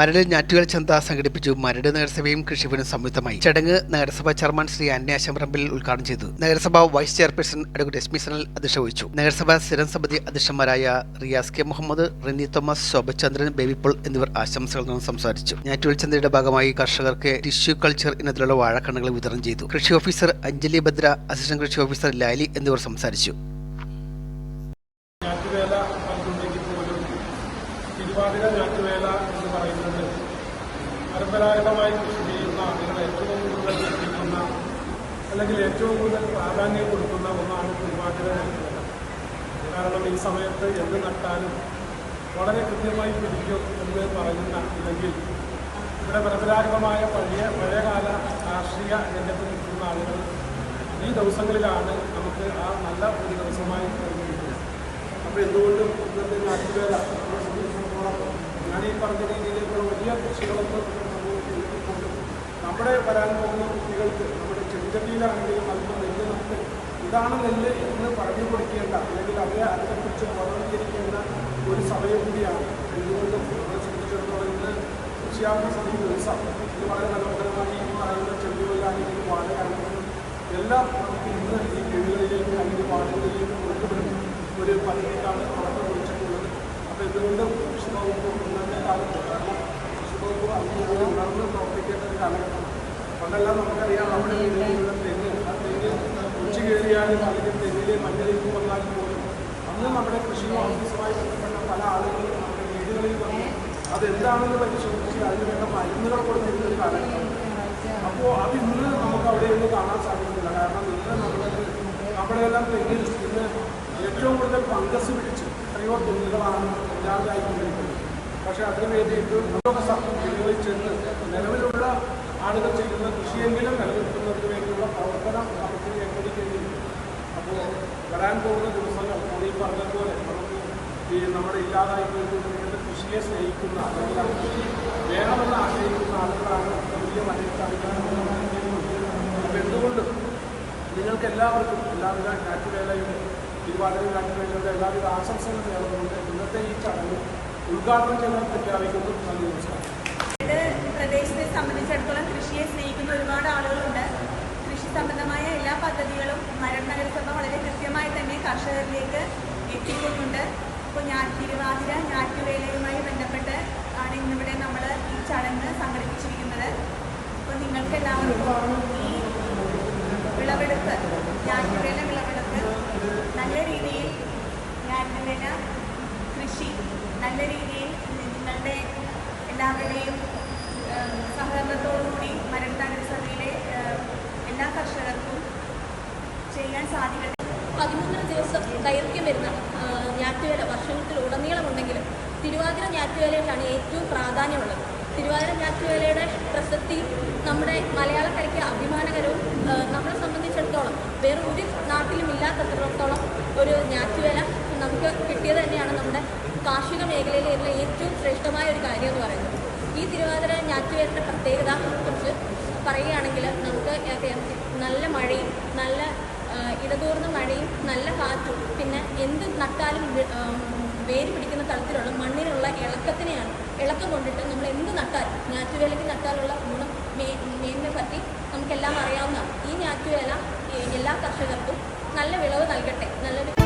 മരട് ഞാറ്റുകൾ ചന്ത സംഘടിപ്പിച്ചു. മരട് നഗരസഭയും കൃഷിഭവനും സംയുക്തമായി. ചടങ്ങ് നഗരസഭാ ചെയർമാൻ ശ്രീ ആശംപറമ്പിൽ ഉദ്ഘാടനം ചെയ്തു. നഗരസഭാ vice chairperson advocate S Sanal അധ്യക്ഷ വഹിച്ചു നഗരസഭാ സ്ഥിരം സമിതി അധ്യക്ഷന്മാരായ റിയാസ് കെ മുഹമ്മദ് റിനി തോമസ് ശോഭചന്ദ്രൻ ബേബിപ്പോൾ എന്നിവർ ആശംസകൾ നൽകി സംസാരിച്ചു. ഞാറ്റുകൾ ചന്തയുടെ ഭാഗമായി കർഷകർക്ക് ടിഷ്യൂ കൾച്ചർ ഇനത്തിലുള്ള വാഴക്കണ്ണുകൾ വിതരണം ചെയ്തു. കൃഷി ഓഫീസർ അഞ്ജലി ഭദ്ര അസിസ്റ്റന്റ് കൃഷി ഓഫീസർ ലാലി എന്നിവർ സംസാരിച്ചു ഞാറ്റുവേല പണ്ടുണ്ടെങ്കിൽ പോലും തിരുവാതിര ഞാറ്റുവേല എന്ന് പറയുന്നത് പരമ്പരാഗതമായി കൃഷി ചെയ്യുന്ന ആളുകൾ ഏറ്റവും കൂടുതൽ ശ്രദ്ധിക്കുന്ന അല്ലെങ്കിൽ ഏറ്റവും കൂടുതൽ പ്രാധാന്യം കൊടുക്കുന്ന ഒന്നാണ് തിരുവാതിര ഞാറ്റുവേല കാരണം ഈ സമയത്ത് എന്ത് നട്ടാലും വളരെ കൃത്യമായി പിടിക്കും എന്ന് പറയുന്ന അല്ലെങ്കിൽ ഇവിടെ പരമ്പരാഗതമായ പഴയ പഴയകാല കാർഷിക രംഗത്ത് നിൽക്കുന്ന ആളുകൾ ഈ ദിവസങ്ങളിലാണ് നമുക്ക് ആ നല്ല ഒരു ദിവസമായി കരുതിയിരിക്കുന്നത്. അപ്പോൾ എന്തുകൊണ്ടും ഇന്നത്തെ നാട്ടുകാര ഞാൻ ഈ പറഞ്ഞ രീതിയിലേക്കുള്ള നമ്മുടെ വരാൻ പോകുന്ന കുട്ടികൾക്ക് നമ്മുടെ ചെടിച്ചട്ടിയിലാണെങ്കിലും അല്പം നെല്ല് നമുക്ക് ഇതാണ് നെല്ല് എന്ന് പറഞ്ഞു കൊടുക്കേണ്ട അല്ലെങ്കിൽ അവരെ അതിനെക്കുറിച്ച് ബോധവൽക്കരിക്കേണ്ട ഒരു സമയം കൂടിയാണ്. എന്തുകൊണ്ടും നമ്മളെ സംബന്ധിച്ചിടത്തോളം ഇന്ന് സമയം ദിവസം. ഇത് വളരെ മനോഹരമായി ഈ പറയുന്ന ചെടികളിലാണെങ്കിലും വാഴയാണെങ്കിലും എല്ലാം നമുക്ക് ഇന്ന് ഈ കിഴികളിലേക്ക് അല്ലെങ്കിൽ വാഴകളിലേക്ക് കൊണ്ടുവരുന്ന ഒരു പദ്ധതിക്കാണ് തുടക്കം കുറിച്ചിട്ടുള്ളത്. അപ്പോൾ എന്തുകൊണ്ടും കൃഷി വകുപ്പ് ഇന്നത്തെ കാലത്ത് ഉണർന്ന് പ്രവർത്തിക്കേണ്ട ഒരു പണ്ടെല്ലാം നമുക്കറിയാം നമ്മുടെ വീടുകളിലുള്ള തെങ്ങ് ആ തെങ്ങ് ഉച്ച കയറിയാലും അല്ലെങ്കിൽ തെങ്ങിലെ മഞ്ഞളിപ്പ് വന്നാലും പോലും അന്ന് നമ്മുടെ കൃഷി ഓഫീസുമായി ബന്ധപ്പെട്ട പല ആളുകളും നമ്മുടെ വീടുകളിൽ വന്ന് അതെന്താണെന്ന് പരിശോധിച്ച് അതിന് വേണ്ട മരുന്നുകൾ കൊടുത്തിരുന്ന ഒരു കാലഘട്ടം അപ്പോൾ അത് ഇന്ന് നമുക്ക് അവിടെയൊന്നും കാണാൻ സാധിക്കുന്നില്ല. കാരണം ഇന്ന് നമ്മുടെ നമ്മുടെ തെങ്ങിൽ ഇന്ന് ഏറ്റവും കൂടുതൽ ഫംഗസ് പിടിച്ച് എത്രയോ തെങ്ങുകളാണ് ഇല്ലാതായിക്കൊണ്ടിരിക്കുന്നത് പക്ഷേ അതിന് വേണ്ടിയിട്ട് ഉദ്യോഗസ്ഥ തെങ്ങുകളിൽ ചെന്ന് നിലവിലുള്ള ആളുകൾ ചെയ്യുന്ന കൃഷിയെങ്കിലും നിലനിർത്തുന്നതിന് വേണ്ടിയുള്ള പ്രവർത്തനം നമുക്ക് ഏർപ്പെടുത്തേണ്ടിയിരിക്കുന്നു അപ്പോൾ വരാൻ പോകുന്ന ദിവസങ്ങൾ നമ്മൾ ഈ പറഞ്ഞതുപോലെ നമുക്ക് ഈ നമ്മുടെ ഇല്ലാതായി പോയിക്കൊണ്ടിരിക്കുന്ന കൃഷിയെ സ്നേഹിക്കുന്ന അല്ലെങ്കിൽ കൃഷി വേണമെന്ന് ആഗ്രഹിക്കുന്ന ആളുകളാണ് വലിയ മലയിട്ടാണ് എന്തുകൊണ്ട് നിങ്ങൾക്ക് എല്ലാവർക്കും എല്ലാവിധ കാറ്റുവേലയുടെ തിരുവാതിര കാറ്റുവേലയുടെ എല്ലാവിധ ആശംസകൾ നേർന്നുകൊണ്ട് ഇന്നത്തെ ഈ ചടങ്ങ് ഉദ്ഘാടനം ചെയ്യാൻ പ്രഖ്യാപിക്കുന്നു നന്ദി നമസ്കാരം. ഇത് പ്രദേശത്തെ സംബന്ധിച്ചിടത്തോളം കൃഷിയെ സ്നേഹിക്കുന്ന ഒരുപാട് ആളുകളുണ്ട്. കൃഷി സംബന്ധമായ എല്ലാ പദ്ധതികളും മരം നഗരസഭ വളരെ കൃത്യമായി തന്നെ കർഷകരിലേക്ക് എത്തിക്കുന്നുണ്ട്. ഇപ്പോൾ ഞാൻ തിരുവാതിര ഞാറ്റുവേലയുമായി ബന്ധപ്പെട്ട് ആണ് ഇന്നിവിടെ നമ്മൾ ഈ ചടങ്ങ് സംഘടിപ്പിച്ചിരിക്കുന്നത്. അപ്പോൾ നിങ്ങൾക്ക് എല്ലാവർക്കും ഈ വിളവെടുപ്പ് ഞാറ്റുവേല വിളവെടുപ്പ് നല്ല രീതിയിൽ ഞാറ്റുവേല കൃഷി നല്ല രീതിയിൽ നിങ്ങളുടെ എല്ലാവരുടെയും സഹകരണത്തോടുകൂടി മരം നഗരസഭയിലെ എല്ലാ കർഷകർക്കും ചെയ്യാൻ സാധിക്കട്ടെ. പതിമൂന്നര ദിവസം ദൈർഘ്യം വരുന്ന ഞാറ്റുവേല വർഷത്തിൽ വർഷത്തിലുടനീളമുണ്ടെങ്കിലും തിരുവാതിര ഞാറ്റുവേലയിലാണ് ഏറ്റവും പ്രാധാന്യമുള്ളത്. തിരുവാതിര ഞാറ്റുവേലയുടെ പ്രസക്തി നമ്മുടെ മലയാളക്കരയ്ക്ക് അഭിമാനകരവും നമ്മളെ സംബന്ധിച്ചിടത്തോളം വേറെ ഒരു നാട്ടിലും ഇല്ലാത്തത്രത്തോളം ഒരു ഞാറ്റുവേല നമുക്ക് കിട്ടിയത് തന്നെയാണ് നമ്മുടെ കാർഷിക മേഖലയിലുള്ള ഏറ്റവും ശ്രേഷ്ഠമായ ഒരു കാര്യം എന്ന് പറയുന്നത്. ഈ തിരുവാതിര ഞാറ്റുവേലയുടെ പ്രത്യേകത കുറിച്ച് പറയുകയാണെങ്കിൽ നമുക്ക് നല്ല മഴയും നല്ല ഇടതൂർന്ന മഴയും നല്ല കാറ്റും പിന്നെ എന്ത് നട്ടാലും വേര് പിടിക്കുന്ന തലത്തിലുള്ള മണ്ണിനുള്ള ഇളക്കത്തിനെയാണ് ഇളക്കം കൊണ്ടിട്ട് നമ്മൾ എന്ത് നട്ടാലും ഞാറ്റുവേലയ്ക്ക് നട്ടാലുള്ള ഗുണം മേന്മയെ പറ്റി നമുക്കെല്ലാം അറിയാവുന്നതാണ്. ഈ ഞാറ്റുവേല എല്ലാ കർഷകർക്കും നല്ല വിളവ് നൽകട്ടെ നല്ലൊരു